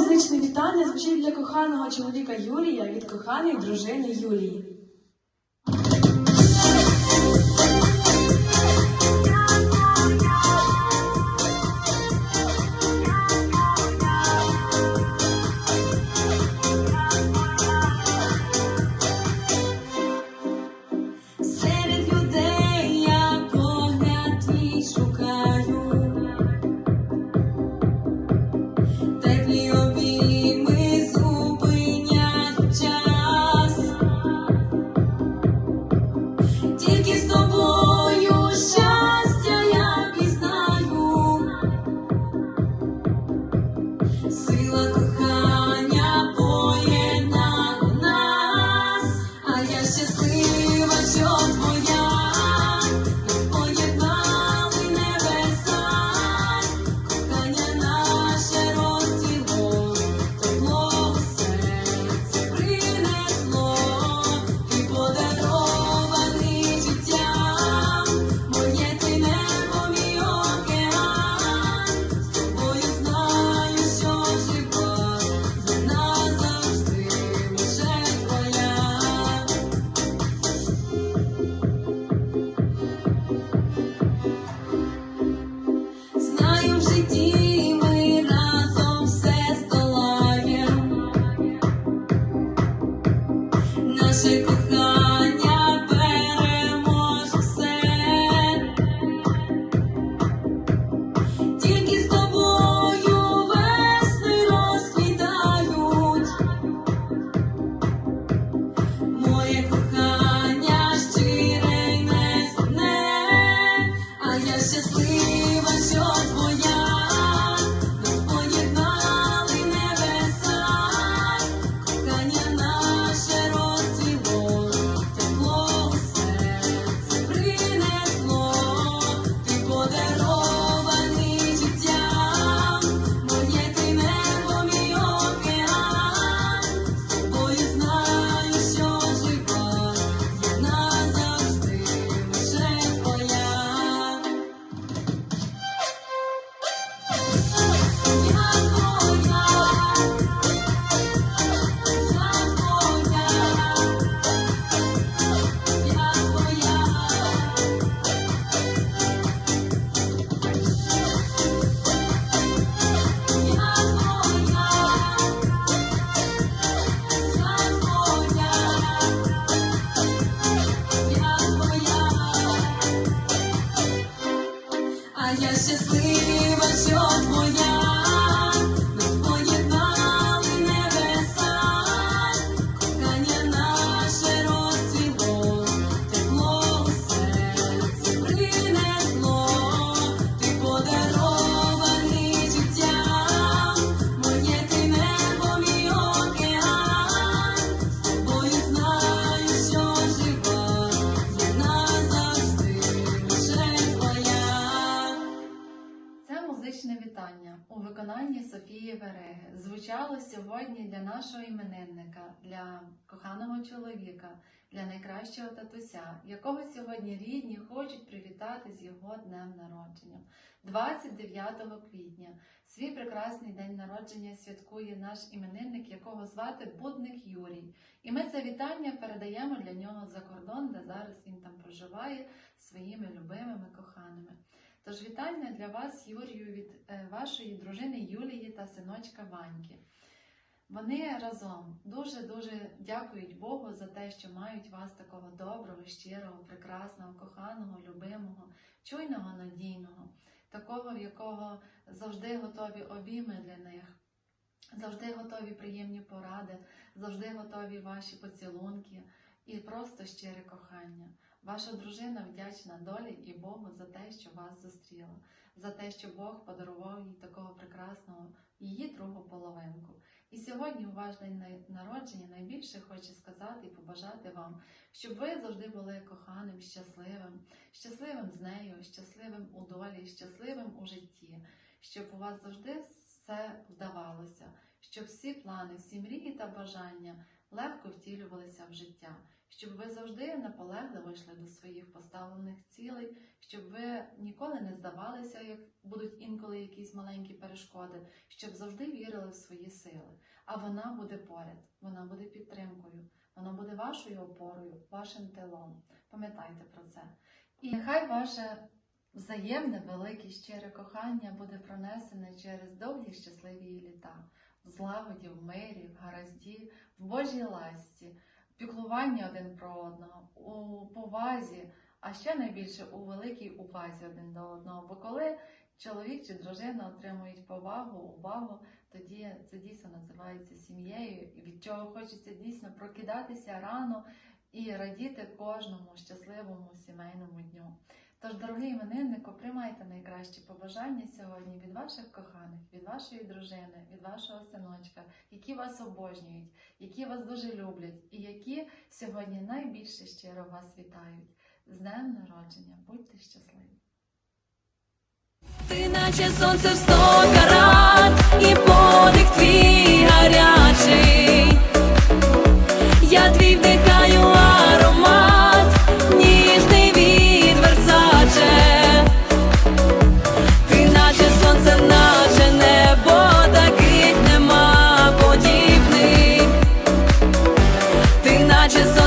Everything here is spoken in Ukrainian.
музичне вітання звучить для коханого чоловіка Юрія від коханої дружини Юлії. Виконанні Софії Вереги звучало сьогодні для нашого іменинника, для коханого чоловіка, для найкращого татуся, якого сьогодні рідні хочуть привітати з його днем народження. 29 квітня свій прекрасний день народження святкує наш іменинник, якого звати Будник Юрій. І ми це вітання передаємо для нього за кордон, де зараз він там проживає своїми любимими коханими. Тож вітання для вас, Юрію, від е, вашої дружини Юлії та синочка Ваньки. Вони разом дуже-дуже дякують Богу за те, що мають вас такого доброго, щирого, прекрасного, коханого, любимого, чуйного, надійного, такого, в якого завжди готові обійми для них, завжди готові приємні поради, завжди готові ваші поцілунки і просто щире кохання. Ваша дружина вдячна долі і Богу за те, що вас зустріла, за те, що Бог подарував їй такого прекрасного її другу половинку. І сьогодні у ваш день народження найбільше хочу сказати і побажати вам, щоб ви завжди були коханим, щасливим, щасливим з нею, щасливим у долі, щасливим у житті, щоб у вас завжди все вдавалося, щоб всі плани, всі мрії та бажання легко втілювалися в життя, щоб ви завжди наполегливо йшли до своїх поставлених цілей, щоб ви ніколи не здавалися, як будуть інколи якісь маленькі перешкоди, щоб завжди вірили в свої сили. А вона буде поряд, вона буде підтримкою, вона буде вашою опорою, вашим тилом. Пам'ятайте про це. І нехай ваше взаємне, велике, щире кохання буде пронесене через довгі щасливі літа, в злагоді, в мирі, в гаразді, в Божій ласті, піклуванні один про одного, у повазі, а ще найбільше у великій увазі один до одного. Бо коли чоловік чи дружина отримують повагу, увагу, тоді це дійсно називається сім'єю, від чого хочеться дійсно прокидатися рано і радіти кожному щасливому сімейному дню. Тож, дорогий імениннику, приймайте найкращі побажання сьогодні від ваших коханих, від вашої дружини, від вашого синочка, які вас обожнюють, які вас дуже люблять, і які сьогодні найбільше щиро вас вітають. З днем народження! Будьте щасливі! Ти наче сонце в сто карат, і just